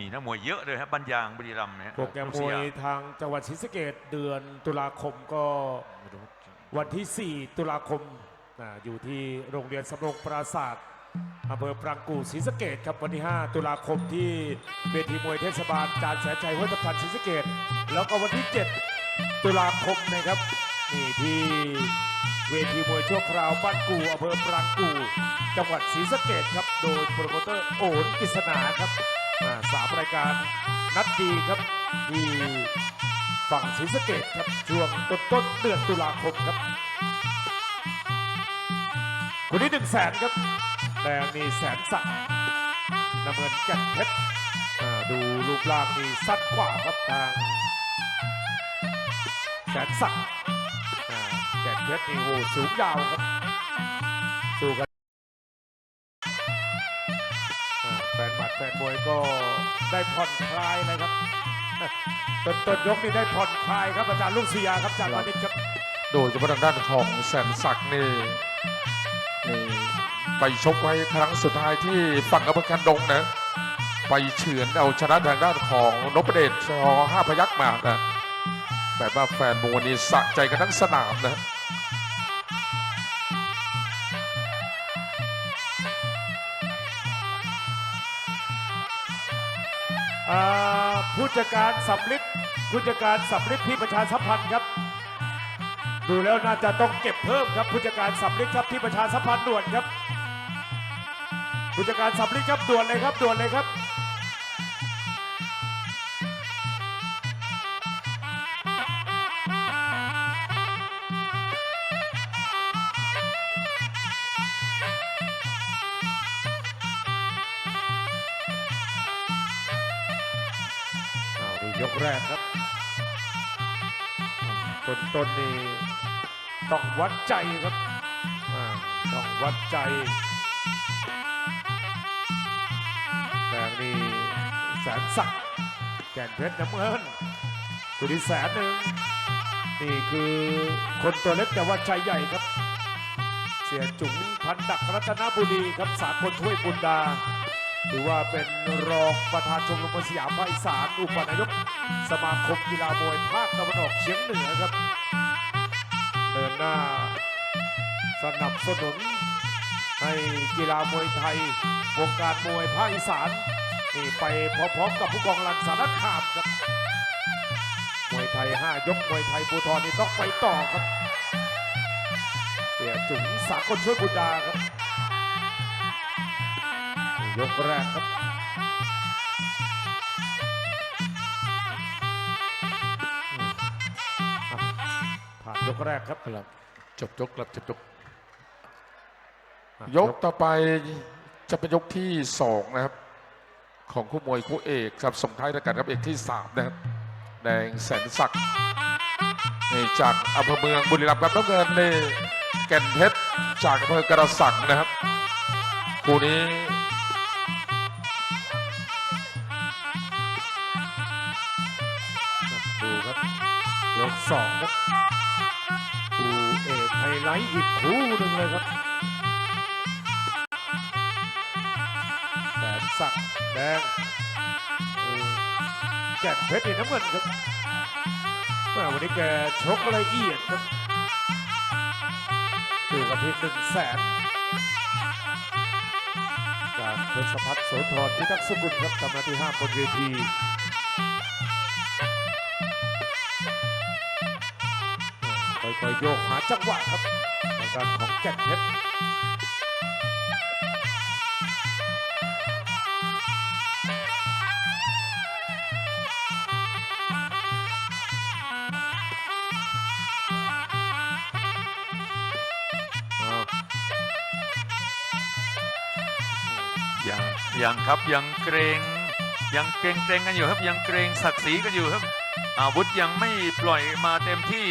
มีนักมวยเยอะเลยครับบัญญางบุรีรัมย์เนี่ยโปรแกรมมวยทางจังหวัดศรีสะเกดเดือนตุลาคมก็วันที่ 4 ตุลาคมอ่าอยู่ที่โรงเรียนสำโรงปราศาสตร์อำเภอปรางกู่ศรีสะเกดครับวันที่ 5 ตุลาคมที่เวทีมวยเทศบาลจานแสนชัยห้วยทับทันศรีสะเกดแล้วก็วันที่ 7 ตุลาคมนะครับนี่ที่เวทีมวยชั่วคราวบ้านกูอำเภอปรางกู่จังหวัดศรีสะเกดครับ โดยโปรโมเตอร์โอนกฤษณาครับ อ่าสามรายการนัดดีครับที่ฝั่งศรีสะเกดครับช่วงต้นต้นเดือนตุลาคมครับคนนี้หนึ่งแสนครับแดงนี่แสนสักน้ำเงินแก่นเพชรอ่าดูรูปร่างนี่สั้นกว่าครับทางแสนสักอ่าแก่นเพชรนี่โหสูงยาวครับสู้กัน ฟนหมัดแฟนมวยก็ได้ผ่อนคลายเลยครับต้นต้นยกนี่ได้ผ่อนคลายครับอาจารย์ลูกเสียครับอาจารย์มานิดครับโดยเฉพาะทางด้านของแสนศักดิ์นี่นี่ไปชกไว้ครั้งสุดท้ายที่ฝั่งอำเภอกันดงนะ ไปเฉือนเอาชนะทางด้านของนพเดชชอห้าพยักษ์มานะแต่ว่าแฟนมวยนี่สะใจกันทั้งสนามนะ อ่าผู้จัดการสำลิดผู้จัดการสำลิดที่ประชาสัมพันธ์ครับ ดูแล้วน่าจะต้องเก็บเพิ่มครับผู้จัดการสำลิดครับที่ประชาสัมพันธ์ด่วนครับผู้จัดการสำลิดครับด่วนเลยครับด่วนเลยครับ ยกแรกครับต้นต้นนี่ต้องวัดใจครับต้องวัดใจแดงนี่แสนสักแก่นเพชรน้ำเงินตัวนี้แสนหนึ่งนี่คือคนตัวเล็กแต่ว่าใจใหญ่ครับ เสียจุ๋งพันดักรัตนบุรีครับสากลถ้วยปุนดา ถือว่าเป็นรองประธานชมรมสยามภาคอีสานอุปนายก สมาคมกีฬามวยภาคตะวันออกเฉียงเหนือครับ เดินหน้าสนับสนุนให้กีฬามวยไทยวงการมวยภาคอีสานนี่ไปพร้อมๆกับผู้กองรันสารคามครับมวยไทย 5 ยกมวยไทยภูทรนี่ต้องไปต่อครับเสียจุ๋งสากลช่วยบุญดาครับ ยกแรกครับอืมอะผ่านยกแรกครับครับจบยกครับจบยกอะยกต่อไปจะเป็นยกที่สองนะครับ ของคู่มวยคู่เอกครับส่งท้ายรายการครับเอกที่สามนะครับแดงแสนศักดิ์นี่จากอำเภอเมืองบุรีรัมย์ครับน้ำเงินนี่แก่นเพชรจากอำเภอกระสังนะครับคู่นี้ ยกสองครับคู่เอกไฮไลท์อีกคู่หนึ่งเลยครับแสนสักแดงแก่นเพชรนี่น้ำเงินครับม่วันนี้แกชกละเอียดครับดูกันที่หนึ่งแสนจากเพชรพัฒน์โสธรพิทักษ์สกุลครับทำหน้าที่ห้ามบนเวที ค่อยๆโยกหาจังหวะครับในการของแก่นเพชรยังยังครับยังเกรงยังเกรงเกรงกันอยู่ครับยังเกรงศักดิ์ศรีกันอยู่ครับ อาวุธยังไม่ปล่อยมาเต็มที่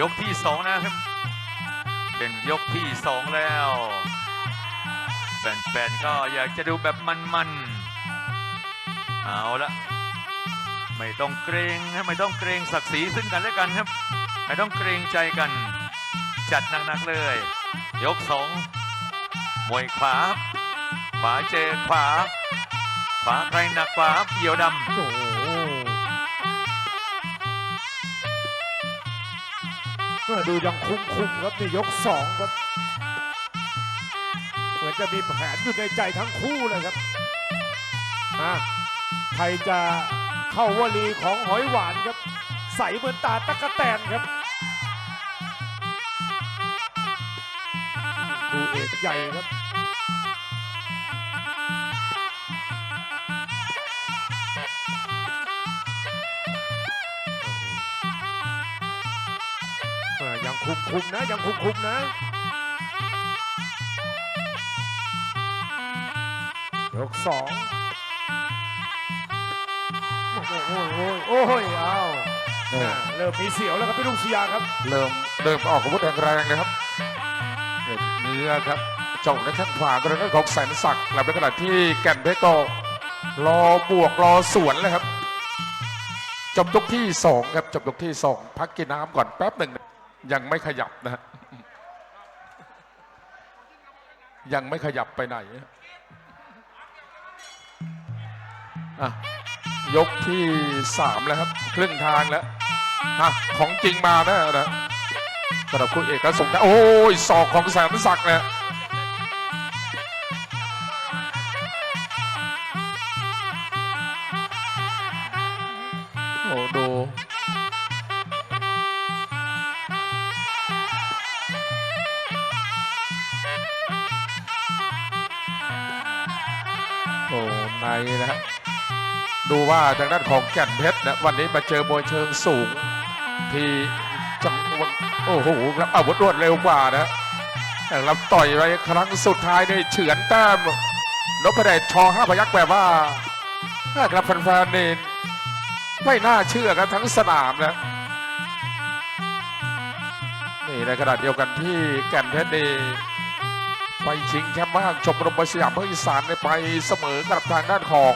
ยกที่สองนะครับ เป็นยกที่สองแล้วแฟนๆก็อยากจะดูแบบมันๆเอาละไม่ต้องเกรงครับไม่ต้องเกรงศักดิ์ศรีซึ่งกันและกันครับ ไม่ต้องเกรงใจกัน จัดหนักๆเลย ยกสองมวยขวาขวาเจอขวาขวาใครหนักกว่าเหี่ยวดำโอ้ ดูยังคุมคุมๆครับนี่ยกสองครับ เหมือนจะมีแผนอยู่ในใจทั้งคู่เลยครับอะใครจะเข้าวลีของหอยหวานครับ ใสเหมือนตาตะกะแตนครับคู่เอกใหญ่ครับ คุมคุมๆนะ ยังคุมคุมๆนะยกสองโอ้โหโอ้โหโอ้โหเอานี่อ่าเริ่มมีเสียวแล้วครับพี่ลุงเสียครับ เริ่มเริ่มออกอาวุธแรงๆเลยครับนี่เนื้อครับเจ้าในแข้งขวากระนั้นของแสนศักดิ์และเป็นขณะที่แก่นเพชรก็รอบวกรอสวนเลยครับจบยกที่สองครับจบยกที่สองพักกินน้ำก่อนแป๊บหนึ่ง ยังไม่ขยับนะฮะยังไม่ขยับไปไหนอะยกที่สามแล้วครับ ครึ่งทางแล้วอะของจริงมาแน่นะสำหรับคุณเอกสงฆ์โอ้ยศอกของแสนศักดิ์เนี่ย ดูว่าทางด้านของแก่นเพชรนะวันนี้มาเจอมวยเชิงสูง ที่จังหวะโอ้โหครับอาวุธรวดเร็วกว่านะแต่รับต่อยไปครั้งสุดท้ายนี่เฉือนแต้มนพเดชชอห้าพยักษ์แบบว่าถ้าครับแฟนๆนี่ไม่น่าเชื่อกันทั้งสนามนะนี่ในขณะเดียวกันที่แก่นเพชรนี่ไปชิงแชมป์ว่างชมรมมวยสยามภาคอีสานเนี่ยไปเสมอกับทางด้านของ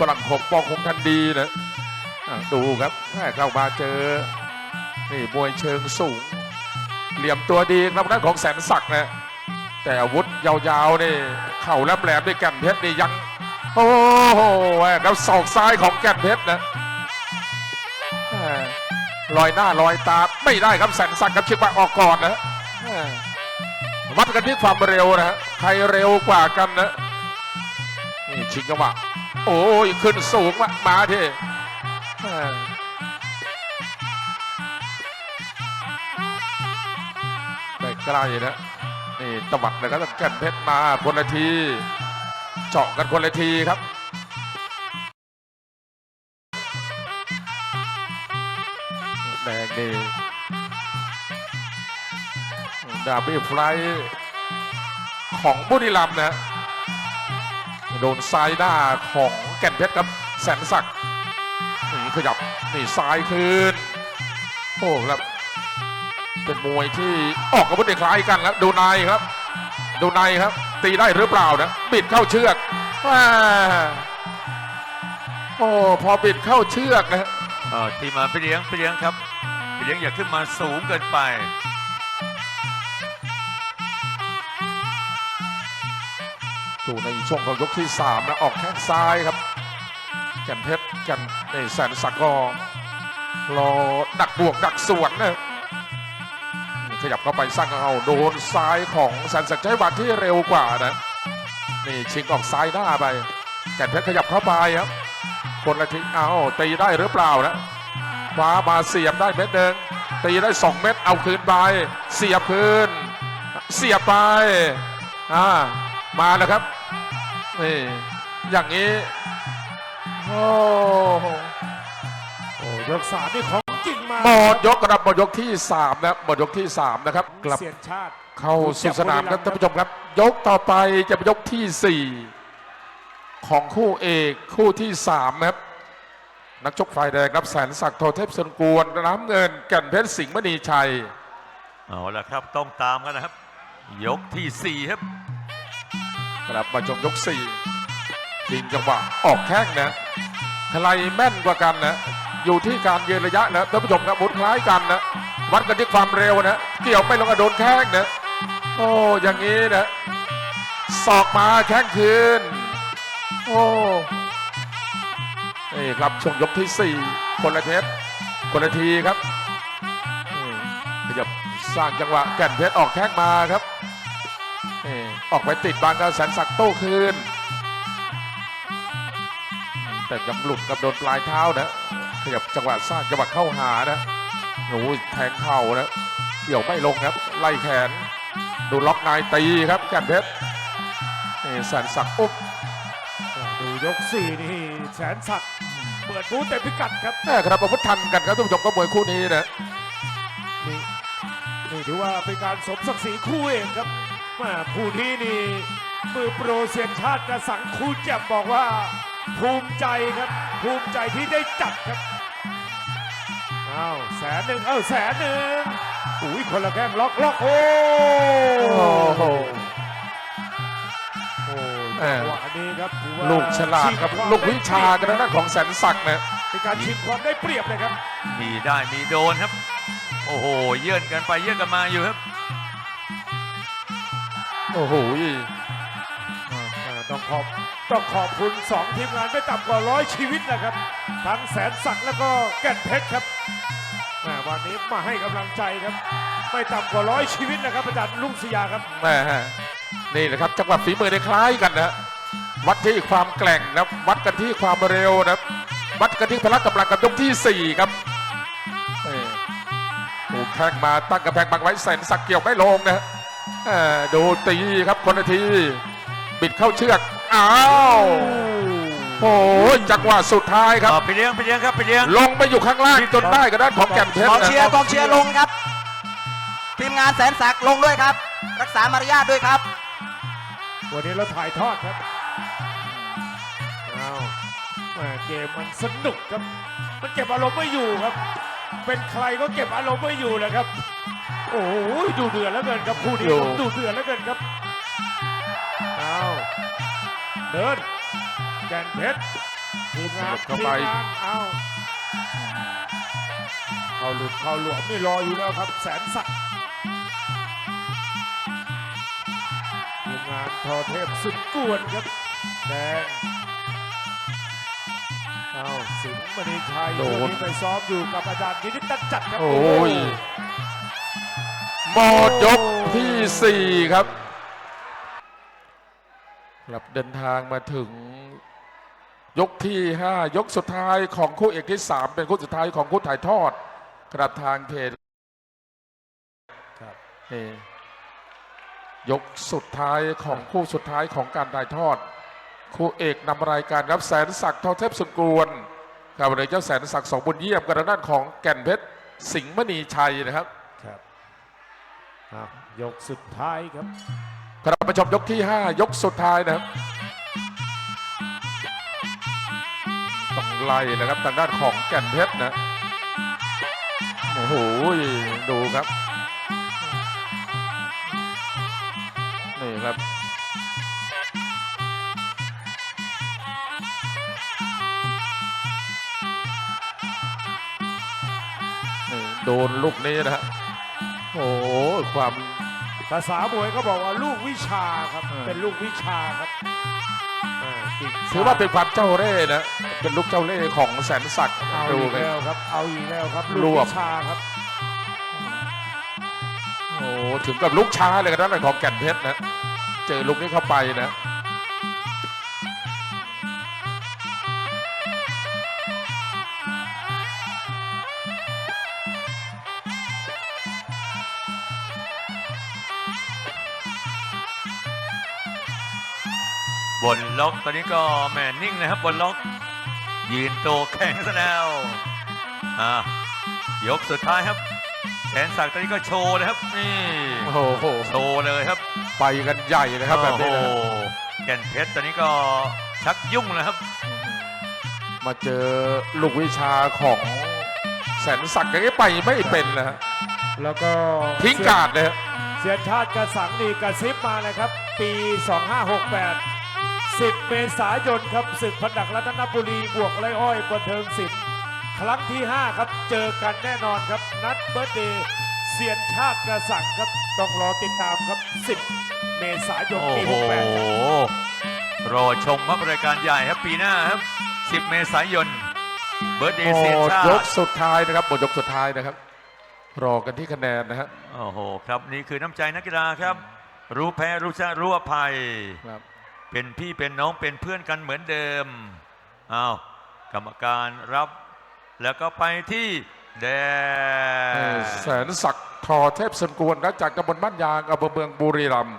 ฝรั่งหกปองคงทันดีนะดูครับแม่เข้ามาเจอ นี่มวยเชิงสูง เหลี่ยมตัวดีครับด้านของแสนศักดิ์นะ แต่อาวุธยาวๆนี่ เข่าแหลมๆด้วยแก่นเพชรนี่ยัง โอ้โหแล้วศอกซ้ายของแก่นเพชรนะลอยหน้าลอยตาไม่ได้ครับแสนศักดิ์ครับชิกว่าออกก่อนนะวัดกันที่ความเร็วนะฮะใครเร็วกว่ากันนะนี่ชิงจังหวะ โอ้ยขึ้นสูงมามาที่แม่ใกล้ๆนะนี่ตวัดเลยครับแก่นเพชรมาคนละที เจาะกันคนละทีครับแดงนี่ดาบี้ไฟของบุรีรัมย์นะ โดนซ้ายหน้าของแก่นเพชรครับแสนศักดิ์นี่ขยับนี่ซ้ายคืนโอ้ครับเป็นมวยที่ออกอาวุธคล้ายกันครับดูในครับดูในครับ ตีได้หรือเปล่านะบิดเข้าเชือกโอ้พอบิดเข้าเชือกนะเออทีมาพี่เลี้ยงพี่เลี้ยงครับพี่เลี้ยงอย่าขึ้นมาสูงเกินไป อยู่ในช่วงของยกที่สามนะออกแข้งซ้ายครับ แก่นเพชรแก่นในแสนศักก็รอดักบวกดักสวนนะนี่ขยับเข้าไปสร้างเอาโดนซ้ายของแสนศักใช้วัดที่เร็วกว่านะนี่ชิงออกซ้ายหน้าไป แก่นเพชรขยับเข้าไปครับ คนละทีเอาตีได้หรือเปล่านะคว้ามาเสียบได้เม็ดหนึ่งตีได้สองเม็ดเอาคืนไป เสียบคืน เสียบไปอ่า มาแล้วครับนี่อย่างนี้โอ้โหโอ้ยกสามนี่ของจริงมาหมดยกกระดับหมดยกที่สามนะครับหมดยกที่สามนะครับกลับเสียนชาติเข้าสู่สนามครับท่านผู้ชมครับ ยกต่อไปจะเป็นยกที่สี่ของคู่เอกคู่ที่สามครับนักชกฝ่ายแดงครับแสนศักดิ์โทเทพสนกวนน้ำเงินแก่นเพชรสิงห์มณีชัย เอาละครับต้องตามกันนะครับ ยกที่สี่ครับ กลับมาชมยกสี่จริงจังหวะออกแข้งนะใครแม่นกว่ากันนะ อยู่ที่การยืนระยะนะท่านผู้ชมครับมุนคล้ายกันนะ วัดกันที่ความเร็วนะ เกี่ยวไม่ลงกระโดนแข้งนะ โอ้อย่างนี้นะสอกมาแข้งคืน โอ้นี่ครับช่วงยกที่4คนละเทสคนละทีครับขยับสร้างจังหวะแก่นเพชรออกแข้งมาครับ ออกไปติดบางกระแสนศักดิ์โต้คืน แต่ยังหลุดกับโดนปลายเท้านะขยับจังหวะสร้างจังหวะเข้าหานะโอ้ยแทงเข่านะเกี่ยวไม่ลงครับ ไล่แขน ดูล็อกนายตีครับแก่นเพชรนี่แสนศักดิ์อุ๊บดูยกสี่นี่แสนศักดิ์เปิดบูธเต็มพิกัดครับแม่ครับอาวุธทันกันครับท่านผู้ชมก็มวยคู่นี้นะนี่นี่ถือว่าเป็นการสมศักดิ์ศรีคู่เองครับแมาคู่นี้นี่มือโปรเซียนชาติกระสังคูแจ็บบอกว่า ภูมิใจครับ ภูมิใจที่ได้จัดครับอ้าวแสนหนึ่งเอ้าแสนหนึ่งอุ้ยคนละแข้งล็อกล็อกโอ้โอ้โหโอ้แหม่จังหวะนี้ครับถือว่าลูกฉลาดครับชิงวมลูกวิชากันได้นะของแสนศักดิ์นะ เป็นการชิงความได้เปรียบเลยครับ มีได้มีโดนครับ โอ้โห เยื่อนกันไปเยื่อนกันมาอยู่ครับ โอ้โหอ่าต้องขอบต้องขอบคุณสองทีมงานไม่ต่ำกว่าร้อยชีวิตนะครับ ทั้งแสนศักดิ์แล้วก็แก่นเพชรครับแหม่วันนี้มาให้กำลังใจครับ ไม่ต่ำกว่าร้อยชีวิตนะครับอาจารย์ลุงสยาครับแม่นี่แหละครับจังหวะฝีมือได้คล้ายกันนะวัดที่ความแกร่งนะวัดกันที่ความเร็วนะวัดกันที่พละกำลังกับยกที่สี่ครับเอ้ยโอ้แข้งมาตั้งกระแพงบังไว้แสนศักดิ์เกี่ยวไม่ลงนะเอ่อ ดูตีครับคนละที บิดเข้าเชือก อ้าวโอ้ยจังหวะสุดท้ายครับต่อไปเลี้ยงไปเลี้ยงครับไปเลี้ยง ลงไปอยู่ข้างล่างจนได้กับด้านของแก่นเพชรกองนะเชียร์กองเชียร์ลงครับ ทีมงานแสนศักดิ์ลงด้วยครับ รักษามารยาทด้วยครับ วันนี้เราถ่ายทอดครับอ้าวแหม่เกมมันสนุกครับ มันเก็บอารมณ์ไม่อยู่ครับ เป็นใครก็เก็บอารมณ์ไม่อยู่เลยครับ โอ้ยดูเดือดแล้วเกินครับคู่นี้ครับดูเดือดแล้วเกินครับอ้าวเดินแก่นเพชรทีมงานทีมงานอ้าวเขาหลุดเขาหลวมนี่รออยู่แล้วครับ แสนศักดิ์ทีมงานทอเทพสุดกวนครับแดงอ้าวสิงห์มณีชัยโดนวันนี้ไปซ้อมอยู่กับอาจารย์นิติตันจัดครับ โอ้ย หมดยกที่สี่ครับครับเดินทางมาถึงยกที่ห้ายกสุดท้ายของคู่เอกที่สามเป็นคู่สุดท้ายของคู่ถ่ายทอดกระทางเพจครับนี่ยกสุดท้ายของคู่สุดท้ายของการถ่ายทอด คู่เอกนำรายการครับแสนศักดิ์ท่าเทพสุกวนกับเลยเจ้าแสนศักดิ์สองบุญเยี่ยมกับด้านของแก่นเพชรสิงห์มณีชัยนะครับ ครับยกสุดท้ายครับครับมาชมยกที่ 5 ยกสุดท้ายนะครับต้องไล่นะครับทางด้านของแก่นเพชรนะโอ้โหดูครับนี่ครับนี่โดนลูกนี้นะฮะ โอ้โหความ ภาษามวยเขาบอกว่าลูกวิชาครับ เออ เป็นลูกวิชาครับอ่ากิ่งถือว่าเป็นความเจ้าเร่ห์นะ เป็นลูกเจ้าเล่ห์ของแสนศักดิ์เอาดูอีกไง แล้วครับ เอาอีกแล้วครับรลูกวบ วิชาครับ โอ้ถึงกับลูกช้าเลยกันนะของแก่นเพชรนะ เจอลูกนี้เข้าไปนะ บนล็อกตอนนี้ก็แหม่นิ่งนะครับบนล็อก ยืนโตแข็งซะแล้วอ่ายกสุดท้ายครับแสนศักดิ์ตอนนี้ก็โชว์นะครับนี่โอ้โหโชว์เลยครับไปกันใหญ่นะครับแบบนี้นะโอ้โหแก่นเพชรตอนนี้ก็ชักยุ่งนะครับ มาเจอลูกวิชาของแสนศักดิ์อย่างนี้ไปไม่เป็นนะฮะแล้วก็ทิ้งการ์ดเลยฮะ เสียชาติกระสังนี่กระซิบมาเลยครับ ปี 2568 10 เมษายนครับศึกพันดักรัตนบุรีบวกไรอ้อยบันเทิงศิลป์ครั้งที่ 5 ครับเจอกันแน่นอนครับ นัดเบิร์ดเดย์เสียนชาติกระสังครับ ต้องรอติดตามครับ 10 เมษายนโอ้ปีโห68ครับรอชมครับรายการใหญ่ครับปีหน้าครับ 10 เมษายนเบิร์ดเดหมย์เซียนดชายติกสุดท้ายนะครับหมดยกสุดท้ายนะครับ รอกันที่คะแนนนะฮะโอ้โหครับนี่คือน้ำใจนักกีฬาครับ รู้แพ้รู้ชนะรู้อภัย ครับ เป็นพี่เป็นน้องเป็นเพื่อนกันเหมือนเดิมอ้าวกรรมการรับ แล้วก็ไปที่แดเอ่องแสนศักดิ์ทอเทพสนกวนครับจากตำบลบ้านยางอำเภอเมืองบุรีรัมย์